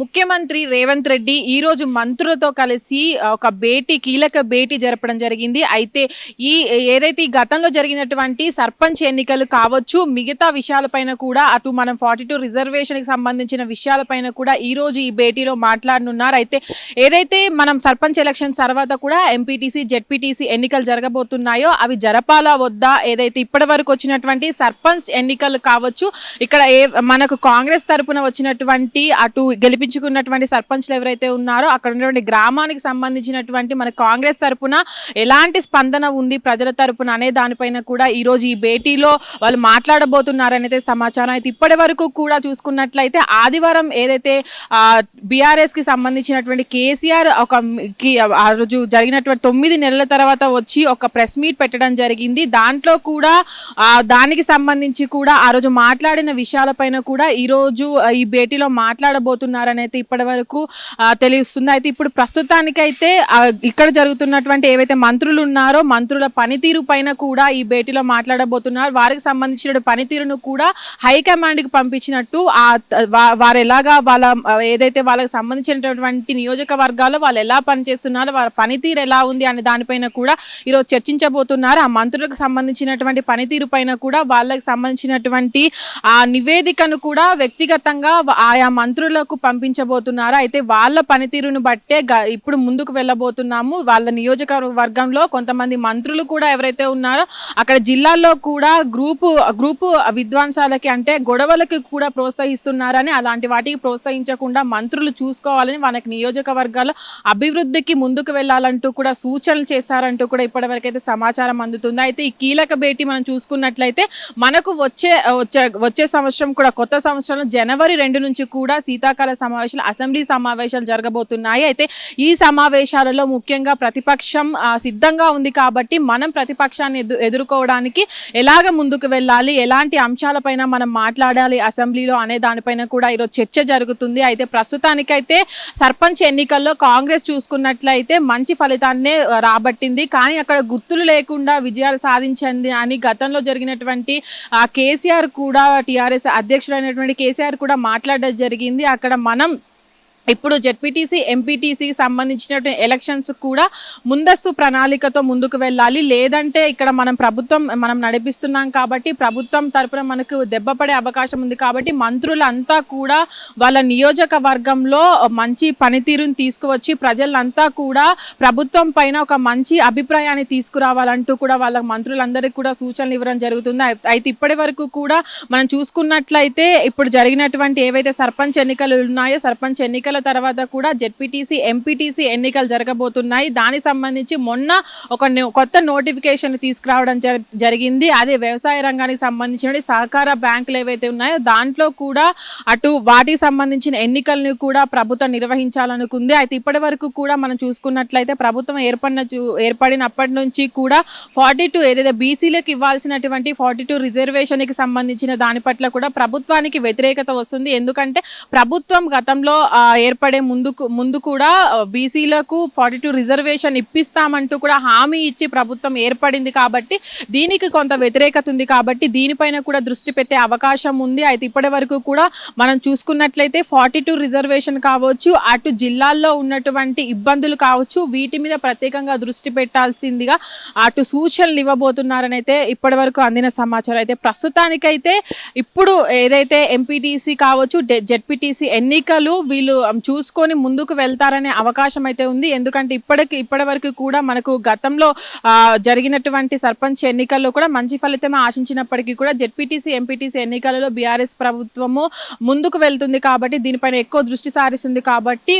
ముఖ్యమంత్రి రేవంత్ రెడ్డి ఈ రోజు మంత్రులతో కలిసి ఒక భేటీ కీలక భేటీ జరపడం జరిగింది. అయితే ఈ ఏదైతే ఈ గతంలో జరిగినటువంటి సర్పంచ్ ఎన్నికలు కావచ్చు మిగతా విషయాలపైన కూడా అటు మనం ఫార్టీ టూ రిజర్వేషన్కి సంబంధించిన విషయాలపైన కూడా ఈ రోజు ఈ భేటీలో మాట్లాడనున్నారు. అయితే ఏదైతే మనం సర్పంచ్ ఎలక్షన్ తర్వాత కూడా ఎంపీటీసీ జెడ్పీటీసీ ఎన్నికలు జరగబోతున్నాయో అవి జరపాలా వద్దా? ఏదైతే ఇప్పటి వరకు వచ్చినటువంటి సర్పంచ్ ఎన్నికలు కావచ్చు ఇక్కడ ఏ మనకు కాంగ్రెస్ తరపున వచ్చినటువంటి అటు గెలిపి గెలిపించుకున్నటువంటి సర్పంచ్లు ఎవరైతే ఉన్నారో అక్కడ ఉన్నటువంటి గ్రామానికి సంబంధించినటువంటి మన కాంగ్రెస్ తరపున ఎలాంటి స్పందన ఉంది ప్రజల తరపున అనే దానిపైన కూడా ఈరోజు ఈ భేటీలో వాళ్ళు మాట్లాడబోతున్నారనేది సమాచారం. అయితే ఇప్పటి వరకు కూడా చూసుకున్నట్లయితే ఆదివారం ఏదైతే బీఆర్ఎస్కి సంబంధించినటువంటి కేసీఆర్ ఒక ఆ రోజు జరిగినటువంటి తొమ్మిది నెలల తర్వాత వచ్చి ఒక ప్రెస్ మీట్ పెట్టడం జరిగింది. దాంట్లో కూడా దానికి సంబంధించి కూడా ఆ రోజు మాట్లాడిన విషయాలపైన కూడా ఈ రోజు ఈ భేటీలో మాట్లాడబోతున్నారని అయితే ఇప్పటి వరకు తెలుస్తుంది. అయితే ఇప్పుడు ప్రస్తుతానికైతే ఇక్కడ జరుగుతున్నటువంటి ఏవైతే మంత్రులు ఉన్నారో మంత్రుల పనితీరు పైన కూడా ఈ భేటీలో మాట్లాడబోతున్నారు. వారికి సంబంధించిన పనితీరును కూడా హైకమాండ్కి పంపించినట్టు ఆ వారు ఎలాగా వాళ్ళ ఏదైతే వాళ్ళకి సంబంధించినటువంటి నియోజకవర్గాల్లో వాళ్ళు ఎలా పనిచేస్తున్నారో వాళ్ళ పనితీరు ఎలా ఉంది అనే దానిపైన కూడా ఈరోజు చర్చించబోతున్నారు. ఆ మంత్రులకు సంబంధించినటువంటి పనితీరు పైన కూడా వాళ్ళకి సంబంధించినటువంటి ఆ నివేదికను కూడా వ్యక్తిగతంగా ఆయా మంత్రులకు పంపి పంపించబోతున్నారు అయితే వాళ్ళ పనితీరును బట్టే గ- ఇప్పుడు ముందుకు వెళ్ళబోతున్నాము. వాళ్ళ నియోజకవర్గంలో కొంతమంది మంత్రులు కూడా ఎవరైతే ఉన్నారో అక్కడ జిల్లాల్లో కూడా గ్రూపు గ్రూపు విద్వాంసాలకి అంటే గొడవలకి కూడా ప్రోత్సహిస్తున్నారని అలాంటి వాటికి ప్రోత్సహించకుండా మంత్రులు చూసుకోవాలని వాళ్ళకి నియోజకవర్గాల అభివృద్ధికి ముందుకు వెళ్ళాలంటూ కూడా సూచనలు చేశారంటూ కూడా ఇప్పటివరకైతే సమాచారం అందుతుంది. అయితే ఈ కీలక భేటీ మనం చూసుకున్నట్లయితే మనకు వచ్చే వచ్చే వచ్చే సంవత్సరం కూడా కొత్త సంవత్సరం జనవరి రెండు నుంచి కూడా శీతాకాల సమావేశాలు అసెంబ్లీ సమావేశాలు జరగబోతున్నాయి. అయితే ఈ సమావేశాలలో ముఖ్యంగా ప్రతిపక్షం సిద్ధంగా ఉంది కాబట్టి మనం ప్రతిపక్షాన్ని ఎదుర్కోవడానికి ఎలాగ ముందుకు వెళ్ళాలి? ఎలాంటి అంశాలపైన మనం మాట్లాడాలి అసెంబ్లీలో అనే దానిపైన కూడా ఈరోజు చర్చ జరుగుతుంది. అయితే ప్రస్తుతానికైతే సర్పంచ్ ఎన్నికల్లో కాంగ్రెస్ చూసుకున్నట్లయితే మంచి ఫలితాన్నే రాబట్టింది. కానీ అక్కడ గుర్తులు లేకుండా విజయాలు సాధించింది అని గతంలో జరిగినటువంటి కేసీఆర్ కూడా టీఆర్ఎస్ అధ్యక్షుడైనటువంటి కేసీఆర్ కూడా మాట్లాడడం జరిగింది. అక్కడ మన మనం ఇప్పుడు జెడ్పీటీసీ ఎంపీటీసీకి సంబంధించినటువంటి ఎలక్షన్స్ కూడా ముందస్తు ప్రణాళికతో ముందుకు వెళ్ళాలి. లేదంటే ఇక్కడ మనం ప్రభుత్వం మనం నడిపిస్తున్నాం కాబట్టి ప్రభుత్వం తరపున మనకు దెబ్బపడే అవకాశం ఉంది కాబట్టి మంత్రులంతా కూడా వాళ్ళ నియోజకవర్గంలో మంచి పనితీరుని తీసుకువచ్చి ప్రజలంతా కూడా ప్రభుత్వం పైన ఒక మంచి అభిప్రాయాన్ని తీసుకురావాలంటూ కూడా వాళ్ళ మంత్రులందరికీ కూడా సూచనలు ఇవ్వడం జరుగుతుంది. అయితే ఇప్పటి వరకు కూడా మనం చూసుకున్నట్లయితే ఇప్పుడు జరిగినటువంటి ఏవైతే సర్పంచ్ ఎన్నికలు ఉన్నాయో సర్పంచ్ ఎన్నికల తర్వాత కూడా జెడ్పీటీసీ ఎంపీటీసీ ఎన్నికలు జరగబోతున్నాయి. దానికి సంబంధించి మొన్న ఒక కొత్త నోటిఫికేషన్ తీసుకురావడం జరిగింది. అదే వ్యవసాయ రంగానికి సంబంధించిన సహకార బ్యాంకులు ఏవైతే ఉన్నాయో దాంట్లో కూడా అటు వాటికి సంబంధించిన ఎన్నికలను కూడా ప్రభుత్వం నిర్వహించాలనుకుంది. అయితే ఇప్పటి వరకు కూడా మనం చూసుకున్నట్లయితే ప్రభుత్వం ఏర్పడిన చూ- ఏర్పడినప్పటి నుంచి కూడా ఫార్టీ టూ ఏదైతే బీసీలకు ఇవ్వాల్సినటువంటి ఫార్టీ టూ రిజర్వేషన్కి సంబంధించిన దాని పట్ల కూడా ప్రభుత్వానికి వ్యతిరేకత వస్తుంది. ఎందుకంటే ప్రభుత్వం గతంలో ఏర్పడే ముందుకు ముందు కూడా బీసీలకు ఫార్టీ టూ రిజర్వేషన్ ఇప్పిస్తామంటూ కూడా హామీ ఇచ్చి ప్రభుత్వం ఏర్పడింది కాబట్టి దీనికి కొంత వ్యతిరేకత ఉంది కాబట్టి దీనిపైన కూడా దృష్టి పెట్టే అవకాశం ఉంది. అయితే ఇప్పటి వరకు కూడా మనం చూసుకున్నట్లయితే ఫార్టీ టూ రిజర్వేషన్ కావచ్చు అటు జిల్లాల్లో ఉన్నటువంటి ఇబ్బందులు కావచ్చు వీటి మీద ప్రత్యేకంగా దృష్టి పెట్టాల్సిందిగా అటు సూచనలు ఇవ్వబోతున్నారని అయితే ఇప్పటి వరకు అందిన సమాచారం. అయితే ప్రస్తుతానికైతే ఇప్పుడు ఏదైతే ఎంపీటీసీ కావచ్చు జెడ్పీటీసీ ఎన్నికలు వీళ్ళు చూసుకొని ముందుకు వెళ్తారనే అవకాశం అయితే ఉంది. ఎందుకంటే ఇప్పటికి ఇప్పటి వరకు కూడా మనకు గతంలో జరిగినటువంటి సర్పంచ్ ఎన్నికల్లో కూడా మంచి ఫలితమే ఆశించినప్పటికీ కూడా జెడ్పీటీసీ ఎంపీటీసీ ఎన్నికలలో బీఆర్ఎస్ ప్రభుత్వము ముందుకు వెళ్తుంది కాబట్టి దీనిపైన ఎక్కువ దృష్టి సారిస్తుంది కాబట్టి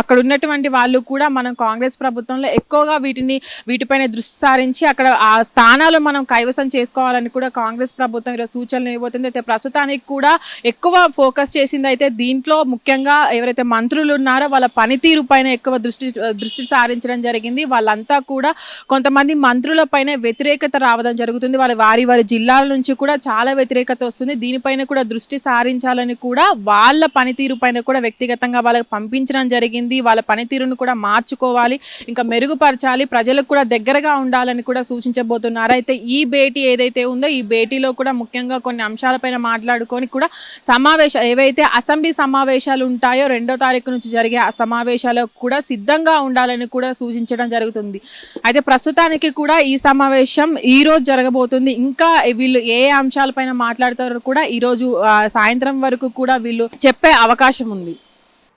అక్కడ ఉన్నటువంటి వాళ్ళు కూడా మనం కాంగ్రెస్ ప్రభుత్వంలో ఎక్కువగా వీటిని వీటిపైన దృష్టి సారించి అక్కడ ఆ స్థానాలు మనం కైవసం చేసుకోవాలని కూడా కాంగ్రెస్ ప్రభుత్వం ఈరోజు సూచనలు ఇవ్వబోతుంది. అయితే ప్రస్తుతానికి కూడా ఎక్కువ ఫోకస్ చేసింది అయితే దీంట్లో ముఖ్యంగా ఎవరైతే మంత్రులు ఉన్నారో వాళ్ళ పనితీరు పైన ఎక్కువ దృష్టి దృష్టి సారించడం జరిగింది. వాళ్ళంతా కూడా కొంతమంది మంత్రుల పైన వ్యతిరేకత రావడం జరుగుతుంది. వాళ్ళ వారి వారి జిల్లాల నుంచి కూడా చాలా వ్యతిరేకత వస్తుంది. దీనిపైన కూడా దృష్టి సారించాలని కూడా వాళ్ళ పనితీరు పైన కూడా వ్యక్తిగతంగా వాళ్ళకి పంపించడం జరిగింది. వాళ్ళ పనితీరును కూడా మార్చుకోవాలి. ఇంకా మెరుగుపరచాలి. ప్రజలకు కూడా దగ్గరగా ఉండాలని కూడా సూచించబోతున్నారు. అయితే ఈ భేటీ ఏదైతే ఉందో ఈ భేటీలో కూడా ముఖ్యంగా కొన్ని అంశాలపైన మాట్లాడుకొని కూడా సమావేశ ఏవైతే అసెంబ్లీ సమావేశాలు ఉంటాయో ఉన్నాయో రెండో తారీఖు నుంచి జరిగే ఆ సమావేశాలకు కూడా సిద్ధంగా ఉండాలని కూడా సూచించడం జరుగుతుంది. అయితే ప్రస్తుతానికి కూడా ఈ సమావేశం ఈ రోజు జరగబోతుంది. ఇంకా వీళ్ళు ఏ అంశాలపైన మాట్లాడతారో కూడా ఈ రోజు సాయంత్రం వరకు కూడా వీళ్ళు చెప్పే అవకాశం ఉంది.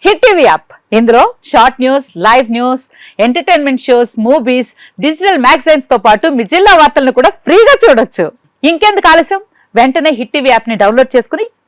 Hit TV app. ఇందులో short news live news entertainment shows movies digital మ్యాగజైన్స్తో పాటు మీ జిల్లా వార్తలను కూడా ఫ్రీగా చూడొచ్చు. ఇంకెందుకు ఆలస్యం? వెంటనే హిట్ టీవీ యాప్ని డౌన్లోడ్ చేసుకుని